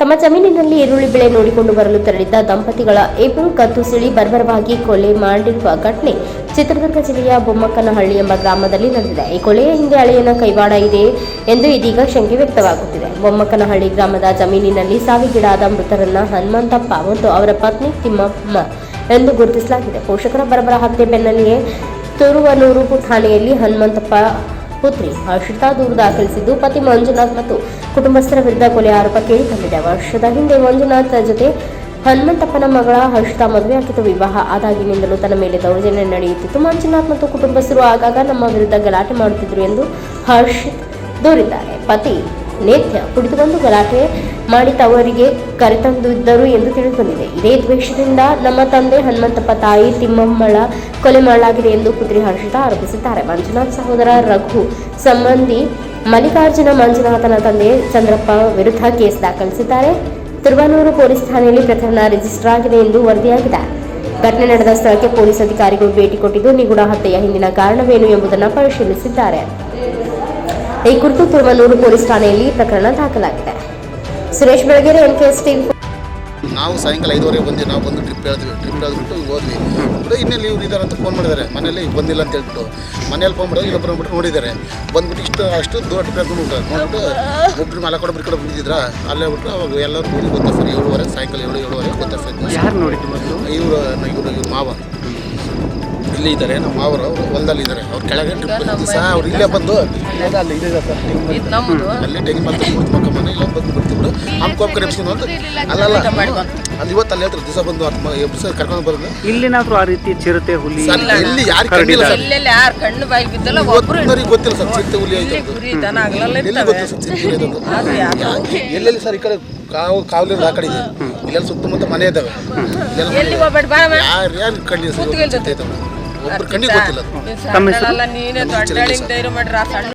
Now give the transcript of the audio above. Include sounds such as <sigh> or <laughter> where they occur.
ತಮ್ಮ ಜಮೀನಿನಲ್ಲಿ ಈರುಳ್ಳಿ ಬೆಳೆ ನೋಡಿಕೊಂಡು ಬರಲು ತೆರಳಿದ್ದ ದಂಪತಿಗಳ ಇಬ್ಬರು ಕತ್ತು ಸಿಳಿ ಬರ್ಬರವಾಗಿ ಕೊಲೆ ಮಾಡಿರುವ ಘಟನೆ ಚಿತ್ರದುರ್ಗ ಜಿಲ್ಲೆಯ ಬೊಮ್ಮಕ್ಕನಹಳ್ಳಿ ಎಂಬ ಗ್ರಾಮದಲ್ಲಿ ನಡೆದಿದೆ. ಈ ಕೊಲೆಯ ಹಿಂದೆ ಹಳೆಯನ ಕೈವಾಡ ಇದೆ ಎಂದು ಇದೀಗ ಶಂಕೆ ವ್ಯಕ್ತವಾಗುತ್ತಿದೆ. ಬೊಮ್ಮಕ್ಕನಹಳ್ಳಿ ಗ್ರಾಮದ ಜಮೀನಿನಲ್ಲಿ ಸಾವಿಗೀಡಾದ ಮೃತರನ್ನ ಹನುಮಂತಪ್ಪ ಮತ್ತು ಅವರ ಪತ್ನಿ ತಿಮ್ಮಮ್ಮ ಎಂದು ಗುರುತಿಸಲಾಗಿದೆ. ಪೋಷಕರ ಬರಬರ ಹತ್ಯೆ ಬೆನ್ನಲ್ಲಿಯೇ ತುರುವನೂರು ಠಾಣೆಯಲ್ಲಿ ಹನುಮಂತಪ್ಪ ಪುತ್ರಿ ಹರ್ಷಿತಾ ದೂರು ದಾಖಲಿಸಿದ್ದು ಪತಿ ಮಂಜುನಾಥ್ ಮತ್ತು ಕುಟುಂಬಸ್ಥರ ವಿರುದ್ಧ ಕೊಲೆ ಆರೋಪ ಕೇಳಿಬಂದಿದೆ ವರ್ಷದ ಹಿಂದೆ ಮಂಜುನಾಥ್ ಜೊತೆ ಹನುಮಂತಪ್ಪನ ಮಗಳ ಹರ್ಷಿತಾ ಮದುವೆ ಆಗಿತ್ತು ವಿವಾಹ ಆದಾಗಿನಿಂದಲೂ ತನ್ನ ಮೇಲೆ ದೌರ್ಜನ್ಯ ನಡೆಯುತ್ತಿತ್ತು. ಮಂಜುನಾಥ್ ಮತ್ತು ಕುಟುಂಬಸ್ಥರು ಆಗಾಗ ನಮ್ಮ ವಿರುದ್ಧ ಗಲಾಟೆ ಮಾಡುತ್ತಿದ್ದರು ಎಂದು ಹರ್ಷಿತ್ ದೂರಿದ್ದಾರೆ. ಪತಿ ನೇತ್ಯ ಬಂದು ಗಲಾಟೆ ಮಾಡಿ ತವರಿಗೆ ಕರೆತಂದಿದ್ದರು ಎಂದು ತಿಳಿದುಬಂದಿದೆ. ಇದೇ ದ್ವೇಷದಿಂದ ನಮ್ಮ ತಂದೆ ಹನುಮಂತಪ್ಪ ತಾಯಿ ತಿಮ್ಮಮ್ಮಳ ಕೊಲೆ ಮಾಡಲಾಗಿದೆ ಎಂದು ಪುತ್ರಿ ಹರ್ಷಿತಾ ಆರೋಪಿಸಿದ್ದಾರೆ. ಮಂಜುನಾಥ್ ಸಹೋದರ ರಘು ಸಂಬಂಧಿ ಮಲ್ಲಿಕಾರ್ಜುನ ಮಂಜುನಾಥನ ತಂದೆ ಚಂದ್ರಪ್ಪ ವಿರುದ್ಧ ಕೇಸ್ ದಾಖಲಿಸಿದ್ದಾರೆ. ತಿರುವನೂರು ಪೊಲೀಸ್ ಠಾಣೆಯಲ್ಲಿ ಪ್ರಕರಣ ರಿಜಿಸ್ಟರ್ ಆಗಿದೆ ಎಂದು ವರದಿಯಾಗಿದೆ. ಘಟನೆ ನಡೆದ ಸ್ಥಳಕ್ಕೆ ಪೊಲೀಸ್ ಅಧಿಕಾರಿಗಳು ಭೇಟಿ ಕೊಟ್ಟಿದ್ದು, ನಿಗೂಢ ಹತ್ಯೆಯ ಹಿಂದಿನ ಕಾರಣವೇನು ಎಂಬುದನ್ನು ಪರಿಶೀಲಿಸಿದ್ದಾರೆ. ಈ ಕುರಿತು ತಿರುವನೂರು ಪೊಲೀಸ್ ಠಾಣೆಯಲ್ಲಿ ಪ್ರಕರಣ ದಾಖಲಾಗಿದೆ. ಸುರೇಶ್ ಬೆಳಗೆರೆ ಎನ್ಕೆಎಸ್ ಟಿ ನಾವು ಸಾಯಂಕಾಲ ಐದುವರೆಗೆ ಬಂದು ನಾವು ಬಂದು ಟ್ರಿಪ್ ಹೇಳಿದ್ವಿ ಟ್ರಿಪ್ ಹೇಳಿದ್ಬಿಟ್ಟು ಈಗ ಹೋದ್ವಿ. ಅಂದರೆ ಇನ್ನೆಲ್ಲಿ ಇವ್ರು ಇದ್ದಾರೆ ಅಂತ ಫೋನ್ ಮಾಡಿದ್ದಾರೆ. ಮನೇಲಿ ಬಂದಿಲ್ಲ ಅಂತ ಹೇಳ್ಬಿಟ್ಟು ಮನೇಲಿ ಫೋನ್ ಮಾಡಿದ್ರೆ ಇಲ್ಲೊಬ್ಬರು ಬಿಟ್ಟು ನೋಡಿದ್ದಾರೆ. ಬಂದ್ಬಿಟ್ಟು ಇಷ್ಟು ಅಷ್ಟು ದೂರ ಟ್ರಿಪ್ ಹೇಳ್ಕೊಂಡು ನೋಡ್ಬಿಟ್ಟು ಒಬ್ರು ಮಲೆ ಕಡೆ ಬಿಟ್ಟು ಬಿಟ್ಟಿದ್ರ ಅಲ್ಲೇ ಬಿಟ್ಟು ಅವಾಗ ಎಲ್ಲರೂ ಕೂಡಿ ಗೊತ್ತಾ ಸರ್ ಏಳುವರೆ ಸಾಯಂಕಾಲ ಏಳು ಏಳುವರೆ ಗೊತ್ತಾ ಸರ್. ಯಾರು ನೋಡಿದ್ದು ಮೊದಲು? ಇವರು ಇವರು ಇವ್ರ ಮಾವ. ಇಲ್ಲಿ ಇದ್ದಾರೆ ನಮ್ಮ ಮಾವರು ಅವರು ಹೊಲದಲ್ಲಿ ಇದ್ದಾರೆ. ಅವ್ರು ಕೆಳಗೆ ಟ್ರಿಪ್ ದಿವಸ ಅವ್ರು ಇಲ್ಲೇ ಬಂದು ಅಲ್ಲಿ. ಇದೆ ಸರ್ ಇದು ನಮ್ಮದು ಅಲ್ಲಿ ಟೆಂಗಿ ಮತ್ತೆ ಕುಡ್ದು ಮಕ್ಕ ಮನೆ ಇಲ್ಲ ಬಂದು ಬಿಡ್ತಿದ್ರು ಅನ್ಕೋಬೇಕು ಎಪ್ಸಿನ ಅಂತ ಅಲ್ಲ ಅಲ್ಲಿ ಇವತ್ತು ಅಲ್ಲಿ ಹೇಳ್ತಾರೆ ದಿವಸ ಬಂದು ಅರ್ಥ ಎಬ್ಸ ಕರ್ಕೊಂಡು ಬರೋದು ಇಲ್ಲೇನಾದ್ರೂ ಆ ರೀತಿ ಚಿರತೆ ಹುಲಿ ಇಲ್ಲಿ ಎಲ್ಲಿ ಯಾರು ಕಂಡಿಲ್ಲ ಸರ್? ಇಲ್ಲೆಲ್ಲ ಯಾರು ಕಣ್ಣು ಬಾಯಿ ಬಿದ್ದಲ್ಲ ಒಬ್ರು ಇವತ್ತಿನವರಿಗೆ ಗೊತ್ತಿಲ್ಲ ಸರ್ ಚಿರತೆ ಹುಲಿ ಆಗ್ಲೆಲ್ಲ ಎಲ್ಲಿ ಗೊತ್ತಿಲ್ಲ ಸರ್ ಚಿರತೆ ಹುಲಿ? <laughs> ಯಾ- ಎಲ್ಲೆಲ್ಲಿ ಸರ್ ಈ ಕಡೆ ಕಾವು ಕಾವಲಿರೋದು ಆ ಕಡೆ ಇದೆ? ಇಲ್ಲೆಲ್ಲ ಸುತ್ತಮುತ್ತ ಮನೆ ಇದ್ದಾವೆ. ಇಲ್ಲೆಲ್ಲ ಎಲ್ಲಿ ಹೋಗ್ಬೇಡ ಬಾ ಯಾರು ಯಾರು ಕಂಡಿಲ್ಲ ಸರ್ ಗೊತ್ತಿಲ್ಲ ಐತೆ ಅಂತ. ಒಬ್ರು ಕಣ್ಣಿಗೆ ಗೊತ್ತಿಲ್ಲ ಅದು. ನೀನ್ ಸಣ್ಣಳಲ್ಲ ನೀನೇ ದೊಡ್ಡಳಿಂಗ್ ಧೈರ್ಯ ಮಾಡ್ರ ಆ ಸಣ್ಣ